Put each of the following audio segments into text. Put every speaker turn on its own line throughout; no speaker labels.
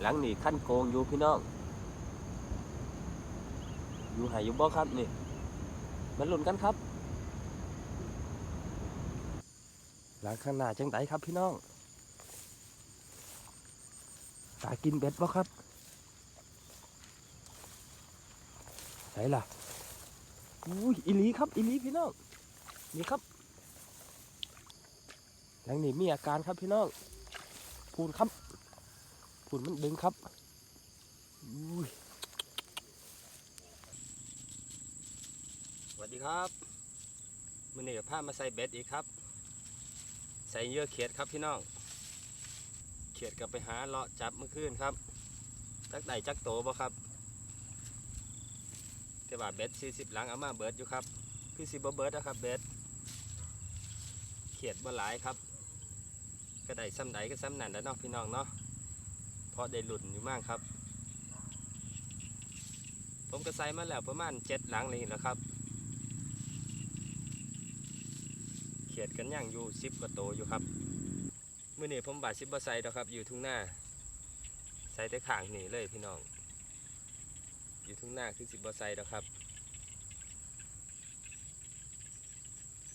หลังนี่ขั้นโกงอยู่พี่น้อง อยู่หายอยู่บ่ครับนี่ มันหล่นกันครับ หลังข้างหน้าจังไดครับพี่น้องตากินเบ็ดบ่ครับไหนล่ะอุ้ยอีลีครับอีลีพี่น้องนี่ครับหลังนี้มีอาการครับพี่น้องพูนครับ พูนมันดึงครับอุ้ยสวัสดีครับมือนี้กับผ้ามาใส่เบ็ดอีกครับ ใส่เหยื่อเขียดครับพี่น้อง เขียดกับไปหาเลาะจับเมื่อคืนครับ จักไดจักโตบ่ครับแต่ว่าเบ็ดสี่สิบหลังเอามาเบิดอยู่ครับคือสิบ่เบิดนะครับเบ็ดเขียดบ่หลายครับ ก็ได้ซ้ำใดก็ซ้ำนั่นแหล้วเนาะพี่น้องเนาะ เพราะได้หลุนอยู่มากครับ ผมก็ใส่มาแล้วประมาณเจ็ดหลังเลยแหล้วครับ เขียดกันย่างอยู่สิบกว่าโตอยู่ครับเมื่อนี้ผมบาดสิบบ่ใส่ดอกครับ อยู่ทุ่งหน้าใส่แต่ขางนี่เลยพี่น้อง อยู่ทุ่งหน้าคือสิบบ่ใส่ดอกครับ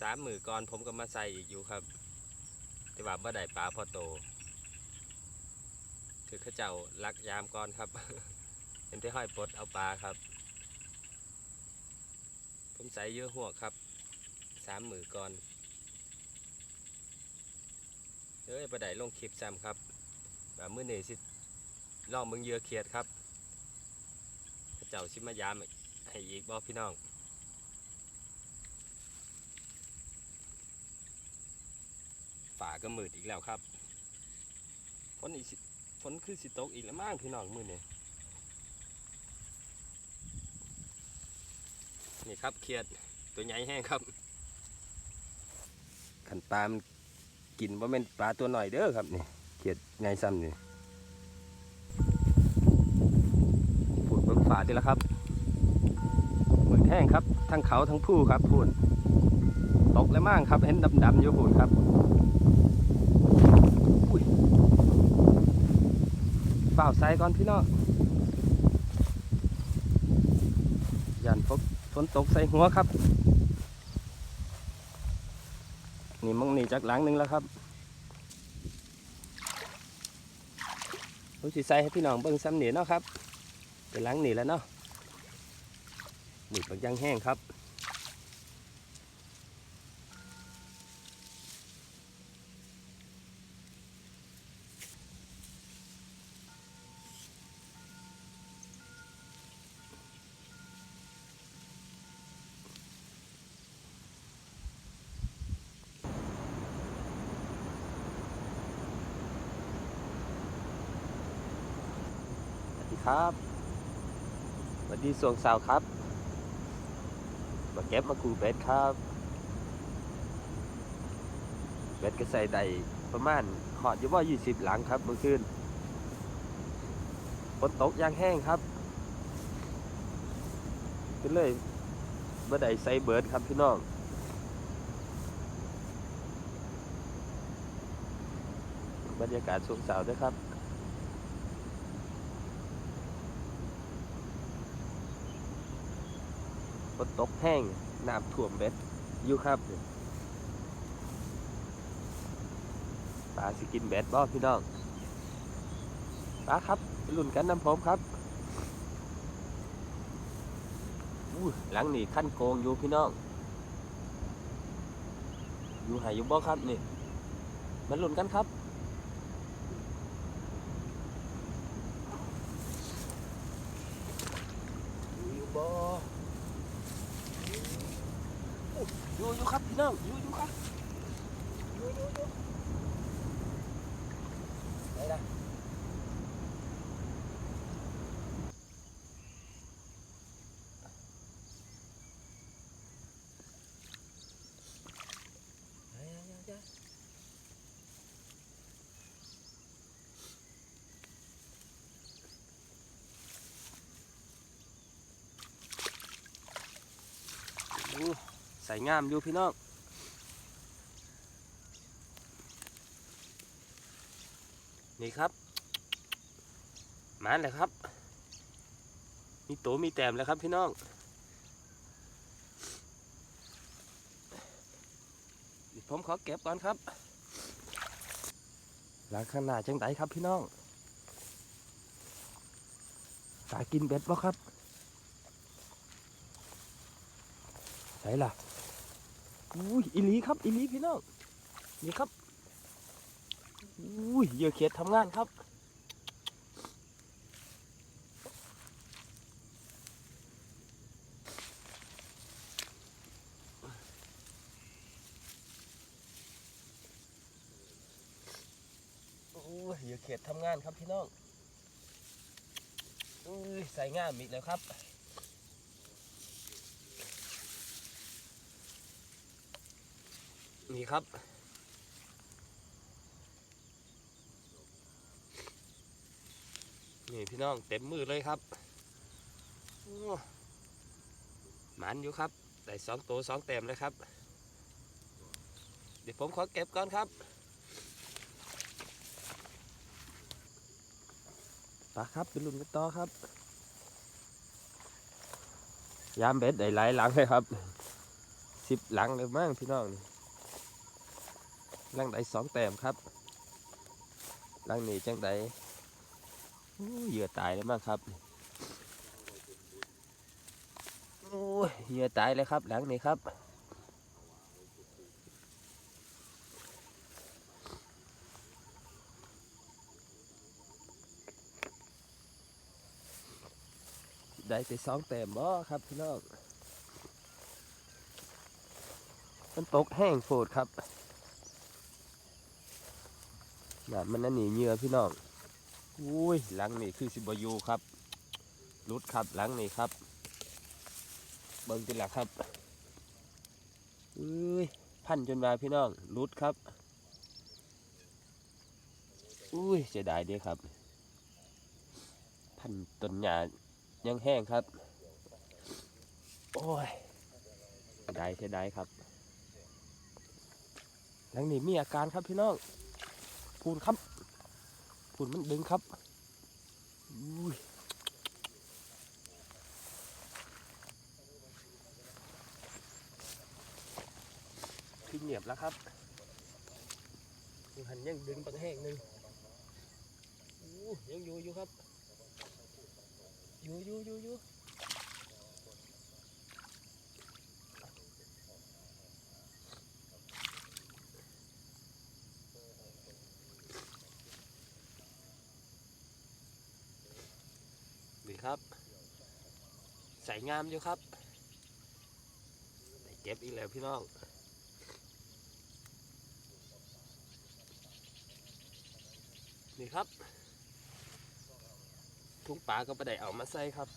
สามมือก่อนผมก็มาใส่อีกอยู่ครับ แต่ว่าบ่ได้ปลาพอโต คือข้าเจ้าลักยามก่อนครับ เป็นที่ห้อยปลดเอาปลาครับ ผมใส่เยอะหัวครับสามมือก่อนเอ้ยประไดลงคลิปซ้ำครับแบบมื้อนี้สิลองเบิ่งเยื่อเขียดครับพระเจ้าสิมายามให้อีกบ่พี่น้องฝาก็มืดอีกแล้วครับฝนอีสิ ฝนคือสิตกอีกแล้วมั้งพี่น้องมือนี้นี่ครับเขียดตัวใหญ่แห้งครับ ขันปลามันกินว่าเป็นปลาตัวหน่อยเด้อครับนี่เขียดไงซ้ำนี่พูดเบิ่งฝาทีละครับเหมือนแห้งครับ ทั้งเขาทั้งผู้ครับพูดตกแล้วมั่งครับ เห็นดำๆอยู่พูดครับอุ้ย เปล่าใส่ก่อนพี่น้องยันพบฝนตกใส่หัวครับ นี่มองนี่จากหลังหนึ่งแล้วครับผมสิใส่ให้พี่น้องเบิ่งซ้ำเหนี่เนาะครับเป็นหลังนี่แล้วเนาะหมึกบางยังแห้งครับ ครับสวัสดีสวงสาวครับ มาเก็บมาคูเบ็ดครับเบ็ดก็ใส่ได้ประมาณหอดอยู่ว่า20หลังครับเมื่อคืนฝนตกยางแห้งครับก็เลยเมื่อใดใส่เบิร์ดครับพี่น้องบรรยากาศสวงสาวด้วยครับ ฝนตกแห้งน้ำท่วมเบ็ดอยู่ครับปลาสิกินเบ็ดบ่พี่น้องปลาครับไปลุ้นกันน้ำผมครับหลังนี่ขั้นโกงอยู่พี่น้อง อยู่หายอยู่บ่ครับนี่ มันลุ้นกันครับ อยู่บ่ อยู่อยู่ครับพี่น้องอยู่อยู่ครับอยู่อยู่อยู่ไหนล่ะไหนๆๆๆ อู้ใส่งามอยู่พี่น้อง นี่ครับมาเลยครับ มีตัวมีแต้มแล้วครับพี่น้อง ผมขอเก็บก่อนครับ หลังข้างหน้าจังไดครับพี่น้องตายกินเบ็ดบ่ครับไหนล่ะอุ้ยอีลีครับอีลีพี่น้องนี่ครับ อุ้ยเหยื่อเขียดทำงานครับโอ้ยเหยื่อเขียดทำงานครับพี่น้องอุ้ยใส่งามอีกแล้วครับนี่ครับ นี่พี่น้องเต็มมือเลยครับหมันอยู่ครับได้สองตัวสองเต็มเลยครับ เดี๋ยวผมขอเก็บก่อนครับปลาครับเป็นลุ่นกันต่อครับ ยามเบ็ดได้หลายหลังเลยครับสิบหลังเลยมั้งพี่น้องหลังได้สองแต้มครับหลังนี้จังได้ เหยื่อตายแล้วมั้งครับโอ้ยเหยื่อตายเลยครับ หลังนี้ครับได้ไปสองแต้มบ่ครับพี่น้อง มันตกแห้งโฟดครับน่ะมันนั่นหนีเหยื่อพี่น้อง อุ้ยหลังนี่คือสิบยูครับรุดครับหลังนี่ครับ เบิ่งติละครับอุ้ยพันจนมาพี่น้องรุดครับอุ้ยเสียดายเดีครับ พันต้นหญ้ายังแห้งครับ โอ้ยเสียดายเสียดายครับ หลังนี้มีอาการครับพี่น้องพูนครับ ฝุ่นมันดึงครับอุ้ยคือเงียบแล้วครับหันยังดึงปังแห้งหนึ่งยูยังอยู่อยู่ครับ อยู่อยู่อยู่อยู่ ครับใส่งามอยู่ครับได้เก็บอีกแล้วพี่น้องนี่ครับ ทุ่งปลาก็ไปได้เอามาใส่ครับ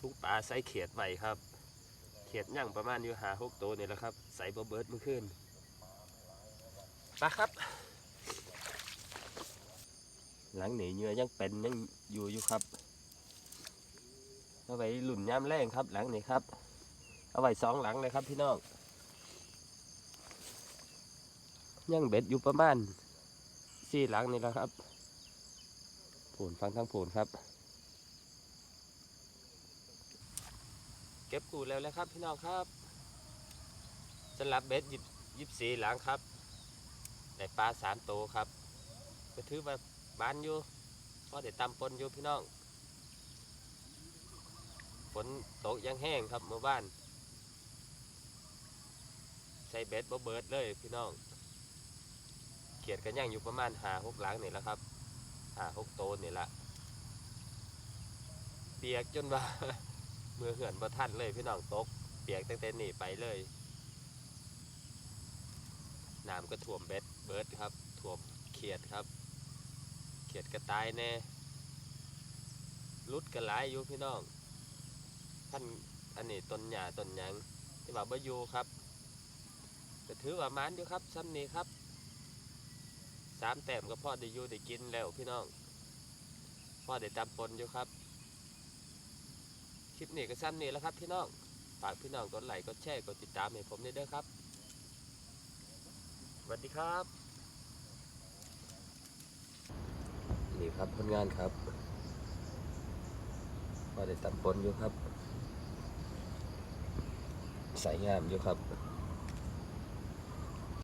ทุ่งปลาใส่เขียดไว้ครับ เขียดย่างประมาณอยู่หาหกตัวนี่แหละครับ ใส่บเบิร์ดเมื่อคืนปครับ หลังหนีเหยื่อยังเป็นยังอยู่อยู่ครับเอาไว้หลุ่นย่ามแรงครับ หลังนี้ครับ เอาไว้สองหลังเลยครับพี่น้องยังเบ็ดอยู่ประมาณสี่หลังนี่แหละครับผลฟังทั้งผลครับ เก็บกูแล้วแล้วครับพี่น้องครับสำหรับเบ็ดยิบยิบสี่หลังครับได้ปลาสามตัวครับก็ถือว่า บานอยู่พอได้ตำปนอยู่พี่น้องฝนตกยังแห้งครับเมื่อบ้าน ใส่เบ็ดบ่เบิดเลยพี่น้องเขียดกันย่างอยู่ประมาณหาหกหลังนี่แหละครับหาหกโตนนี่แหละเปียกจนว่ามือเหือนบ่ทันเลยพี่น้องตก เปียกตั้งแต่นี่ไปเลยน้ำก็ท่วมเบ็ดเบิดครับท่วมเขียดครับ ขียดกระตายแน่รุดกระหลายอยู่พี่น้องท่านอันนี้ต้นหญ้าต้นหยังที่ว่าบ่อยู่ครับก็ถือว่ามันอยู่ครับซ้ำนี้ครับสามแต้มก็พ่อได้อยู่ได้กินแล้วพี่น้องพ่อได้ตามปนอยู่ครับคลิปนี้ก็ซ้ำนี่แล้วครับพี่น้องฝากพี่น้องกดไลค์กดแชร์กดติดตามให้ผมด้วยเด้อครับสวัสดีครับ ครับผลงานครับพอได้ตำปนอยู่ครับใส่งามอยู่ครับ